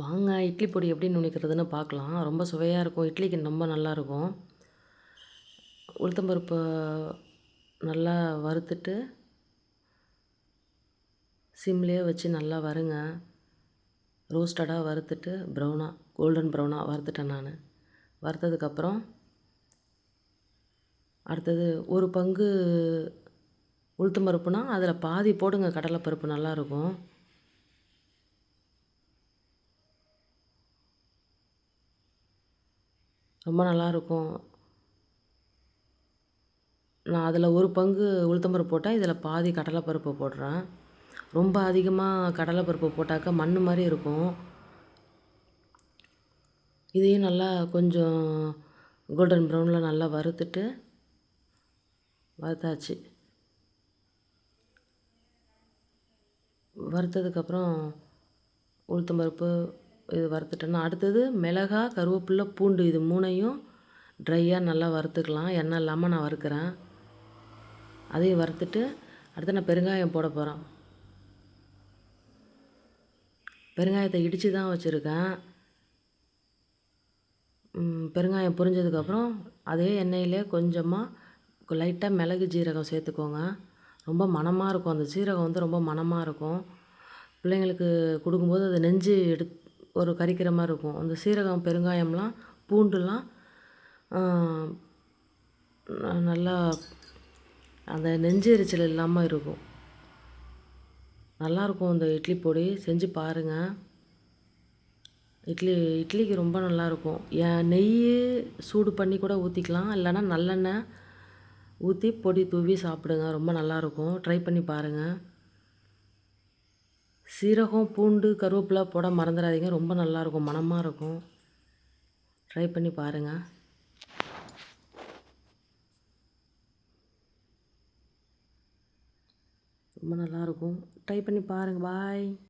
வாங்க இட்லி பொடி எப்படி நுணிக்கிறதுன்னு பார்க்கலாம். ரொம்ப சுவையாக இருக்கும். இட்லிக்கு ரொம்ப நல்லாயிருக்கும் உளுத்தம்பருப்பை நல்லா வறுத்துட்டு சிம்லேயே வச்சு நல்லா வருங்க. ரோஸ்டடாக வறுத்துட்டு ப்ரௌனாக கோல்டன் ப்ரௌனாக வறுத்துட்டேன் நான். வறுத்ததுக்கப்புறம் அடுத்தது ஒரு பங்கு உளுத்தம்பருப்புனா அதில் பாதி போடுங்க. கடலைப்பருப்பு நல்லாயிருக்கும் ரொம்ப நல்லாயிருக்கும். நான் அதில் ஒரு பங்கு உளுத்தம்பருப்பு போட்டால் இதில் பாதி கடலைப்பருப்பு போடுறேன். ரொம்ப அதிகமாக கடலைப்பருப்பு போட்டாக்கா மண் மாதிரி இருக்கும். இதையும் நல்லா கொஞ்சம் கோல்டன் ப்ரௌனில் நல்லா வறுத்துட்டு வறுத்தாச்சு. வறுத்ததுக்கப்புறம் உளுத்தம்பருப்பு இது வறுத்துட்டேன்னா அடுத்தது மிளகா கருவேப்பில்லை பூண்டு இது மூணையும் ட்ரையாக நல்லா வறுத்துக்கலாம். எண்ணெய் இல்லாமல் நான் வறுக்கிறேன். அதையும் வறுத்துட்டு அடுத்து நான் பெருங்காயம் போட போகிறேன் பெருங்காயத்தை இடித்து தான் வச்சுருக்கேன். பெருங்காயம் புரிஞ்சதுக்கப்புறம் அதே எண்ணெயிலே கொஞ்சமாக லைட்டாக மிளகு ஜீரகம் சேர்த்துக்கோங்க. ரொம்ப மணமாக இருக்கும். அந்த சீரகம் வந்து ரொம்ப மணமாக இருக்கும். பிள்ளைங்களுக்கு கொடுக்கும்போது அது நெஞ்சு எடுத்து ஒரு கறிக்கிற மாதிரி இருக்கும். அந்த சீரகம் பெருங்காயம்லாம் பூண்டுலாம் நல்லா அந்த நெஞ்சு எரிச்சல் இல்லாமல் இருக்கும். நல்லாயிருக்கும் இந்த இட்லி பொடி. செஞ்சு பாருங்கள் இட்லி இட்லிக்கு ரொம்ப நல்லாயிருக்கும் ஏன் நெய் சூடு பண்ணி கூட ஊற்றிக்கலாம் இல்லைன்னா நல்லெண்ணெய் ஊற்றி பொடி தூவி சாப்பிடுங்க. ரொம்ப நல்லாயிருக்கும் ட்ரை பண்ணி பாருங்கள் சீரகம் பூண்டு கருவேப்பிலை போட மறந்துடாதீங்க. ரொம்ப நல்லாயிருக்கும். மணமாக இருக்கும். ட்ரை பண்ணி பாருங்கள் ரொம்ப நல்லாயிருக்கும். ட்ரை பண்ணி பாருங்கள் பாய்